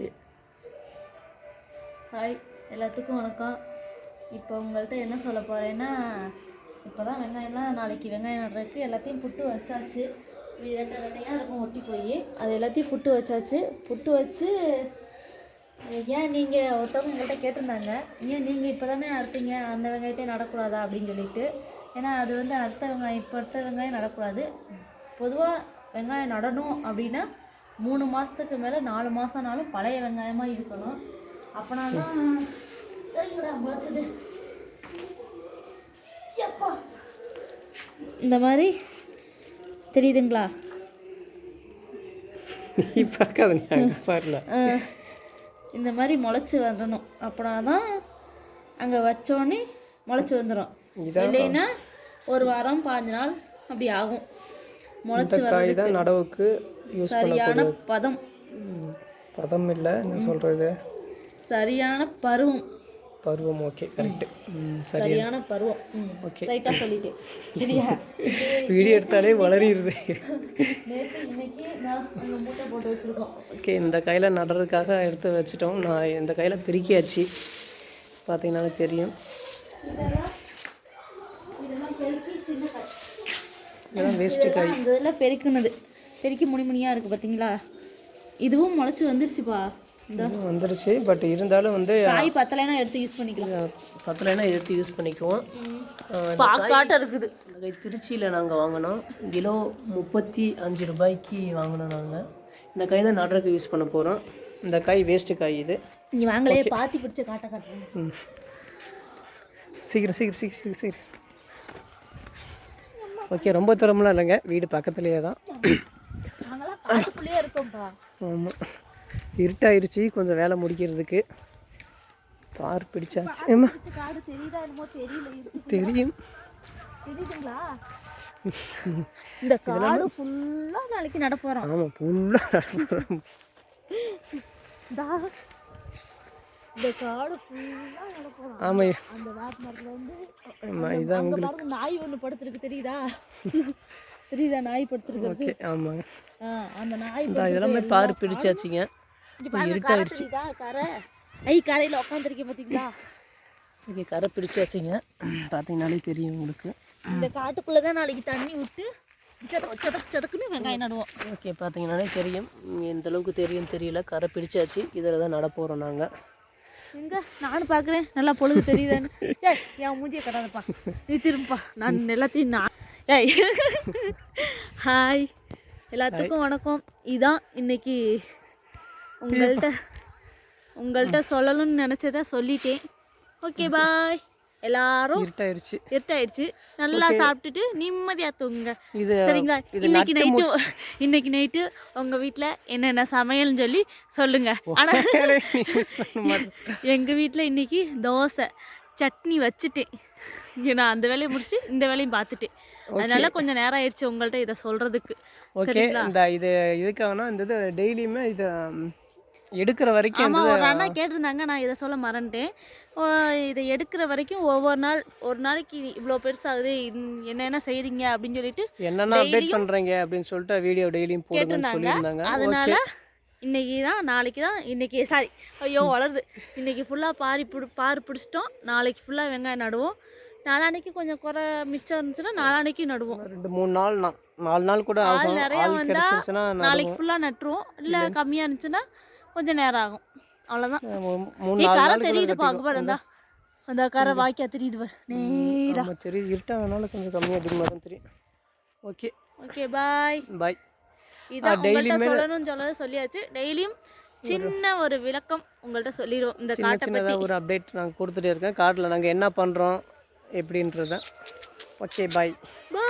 Okay hi எல்லாத்துக்கும் வணக்கம். இப்போ உங்கள்கிட்ட என்ன சொல்ல போகிறேன்னா இப்போ தான் வெங்காயம்லாம் நாளைக்கு வெங்காயம் நடுறதுக்கு எல்லாத்தையும் புட்டு வச்சாச்சு. இது ரெட்டை ரெட்டையாக இருக்கும் ஒட்டி போய். அது எல்லாத்தையும் புட்டு வச்சாச்சு. புட்டு வச்சு ஏன் நீங்கள் ஒருத்தவங்க எங்கள்கிட்ட கேட்டிருந்தாங்க ஏன் நீங்கள் இப்போ தானே அறுத்தீங்க? அந்த வெங்காயத்தையும் நடக்கூடாதா? அப்படின்னு சொல்லிட்டு. ஏன்னா அது வந்து அடுத்த வெங்காயம் இப்போ அடுத்த வெங்காயம் நடக்கூடாது. பொதுவாக வெங்காயம் நடணும் அப்படின்னா மூணு மாதத்துக்கு மேலே நாலு மாதம்னாலும் பழைய வெங்காயமாக இருக்கணும். அப்போனா தான் ஐயோடா, முளைச்சது. எப்பா? இந்த மாதிரி தெரியுதுங்களா? இந்த மாதிரி முளைச்சி வரணும் அப்படின்னா தான் அங்கே வச்சோடனே முளைச்சி வந்துடும் இல்லைன்னா ஒரு வாரம் பாஞ்சு நாள் அப்படி ஆகும். முளைச்சி தான் நடவுக்கு யூஸ் சரியான பதம். பதம் இல்லை என்ன சொல்கிறது சரியான பருவம். பருவம் ஓகே கரெக்டு சரி சரியான பருவம். Okay. ரைட்டாக சொல்லிட்டேன். சரியா? வீடியோ எடுத்தாலே வளரிடுது. நேற்று இன்னைக்கு நான் அங்கே மூட்டை போட்டு வச்சுருக்கோம். ஓகே இந்த கையில் நடுறதுக்காக எடுத்து வச்சிட்டோம். நான் இந்த கையில் பிரிக்கியாச்சு. பார்த்தீங்கன்னாலே தெரியும். இதெல்லாம் வேஸ்ட்டு காய். இதெல்லாம் பெருக்குனது. பெருக்கி முனி முனியாக இருக்குது பார்த்தீங்களா இதுவும் முளைச்சி வந்துருச்சுப்பா. வந்துருச்சு. பட் இருந்தாலும் வந்து காய் பத்தலைன்னா எடுத்து யூஸ் பண்ணிக்கலாம். பத்தலைன்னா எடுத்து யூஸ் பண்ணிக்குவோம். பாக்காட்டம் இருக்குது. திருச்சியில் நாங்கள் வாங்கினோம். கிலோ முப்பத்தி அஞ்சு ரூபாய்க்கு வாங்கினோம் நாங்கள் இந்த காய் தான் நடுறதுக்கு யூஸ் பண்ண போகிறோம் இந்த காய் வேஸ்ட்டு காய் இது. நீ வாங்களே பாத்தி பிடிச்ச காட்ட காட்டுறேன். சீக்கிரம் சீக்கிரம் சீக்கிரம் சீக்கிரம் சீக்கிரம். ஓகே ரொம்ப தூரம்லாம் இல்லைங்க. வீடு பக்கத்துலேயே தான். ஆமாம் இருட்டாயிருச்சு கொஞ்சம் வேலை முடிக்கிறதுக்கு. பார் பிடிச்சாச்சு. இருக்கு தெரியும். இந்த காடு ஃபுல்லா நாளைக்கு நட போறோம். ஆமாம் ஃபுல்லாக இந்தா, இந்த காடு ஃபுல்லா நட போறோம். ஆமாம் அந்த வேப்ப மரத்துல வந்து ஆமாம் இதுதான் அங்க பாருங்க நாய் படுத்திருக்கு தெரியுதா? தெரியுதா நாய் படுத்திருக்கு ஓகே ஆமாங்க. அந்த நாய் இதெல்லாமே பார் பிடிச்சாச்சுங்க. இங்க பாருங்க கரை ஐ கரையில உட்காந்துருக்கேன் பாத்தீங்களா? ஓகே கரை பிடிச்சாச்சுங்க. பார்த்தீங்கனாலே தெரியும் உங்களுக்கு. இந்த காட்டுக்குள்ள தான் நாளைக்கு தண்ணி விட்டு சதக்கு சதக்கு சதக்குன்னு வெங்காயம் நடுவோம். ஓகே பார்த்தீங்கனாலே தெரியும். எந்த அளவுக்கு தெரியும் தெரியல. கரை பிடிச்சாச்சு. இதில் தான் நட போகிறோம் நாங்கள் எங்க? நானும் பார்க்குறேன் நல்லா பொழுது தெரியுதான்னு. என் மூஞ்சியை கட்டாதப்பா. நீ திரும்பப்பா. நான் எல்லாத்தையும் நான் ஏய். ஹாய் எல்லாத்துக்கும் வணக்கம். இதான் இன்னைக்கு உங்கள்கிட்ட உங்கள்கிட்ட சொல்லணும்னு நினச்சதை சொல்லிட்டேன். ஓகே. பாய் எல்லாரும் இருட்டாயிருச்சு. இருட்டாயிடுச்சு நல்லா சாப்பிட்டுட்டு நிம்மதியாக தூங்குங்க. சரிங்களா? இன்னைக்கு நைட்டு இன்னைக்கு நைட்டு உங்க வீட்ல என்னென்ன சமையல்னு சொல்லி சொல்லுங்க. ஆனா யூஸ் பண்ண மாட்டேன். எங்க வீட்ல இன்னைக்கு தோசை. சட்னி வச்சுட்டேன். நான் அந்த வேலையை முடிச்சுட்டு இந்த வேலையும் பார்த்துட்டேன் அதனால கொஞ்சம் நேரம் ஆயிடுச்சு உங்கள்ட்ட இதை சொல்றதுக்கு. ஓகே இந்த இது இதுக்காகனா இந்த இது டெய்லியுமே இதை எடுக்கிற வரைக்கும் ஆமா ஒரு அண்ணா கேட்டிருந்தாங்க நான் இதை சொல்ல மறந்துட்டேன். இதை எடுக்கிற வரைக்கும் ஒவ்வொரு நாள் ஒரு நாளைக்கு இவ்வளோ பெருசாகுது என்னென்ன செய்றீங்க அப்படின்னு சொல்லிட்டு என்னென்ன அப்டேட் பண்ணுறீங்க அப்படின்னு சொல்லிட்டு வீடியோ டெய்லியும் சொல்லியிருந்தாங்க. அதனால இன்னைக்கு தான் நாளைக்கு தான் இன்னைக்கு சாரி ஐயோ வளருது. இன்னைக்கு ஃபுல்லாக பாரி பிடி பாரு பிடிச்சிட்டோம். நாளைக்கு ஃபுல்லாக வெங்காயம் நடுவோம். நாளான்னைக்கு கொஞ்சம் குறை மிச்சம் இருந்துச்சுன்னா நாளான்னைக்கு நடுவோம். ரெண்டு மூணு நாள் நாலு நாள் கூட ஆகும். நிறைய வந்தா நாளைக்கு ஃபுல்லாக நட்டுருவோம். இல்லை கம்மியாக இருந்துச்சுன்னா கொஞ்சம் நேரம் ஆகும். நாலு கரை தெரியுது பாக்கு பாரு இந்தா. அந்த கரை வாய்க்கா தெரியுது பாரு. நேரா. தெரியுது. இருட்டாகனால கொஞ்சம் கம்மியாக அதிகமாக தான் தெரியும் ஓகே. Okay bye. பாய். இதான் உங்கள்கிட்ட சொல்லணும்னு சொல்ல சொல்லியாச்சு. டெய்லியும் சின்ன ஒரு விளக்கம் உங்கள்கிட்ட சொல்லிடுவோம் இந்த காட்டை பற்றி ஒரு அப்டேட் நாங்கள் கொடுத்துட்டே இருக்கேன். காட்டில் நாங்கள் என்ன பண்ணுறோம் எப்படின்றத ஓகே பாய் பாய்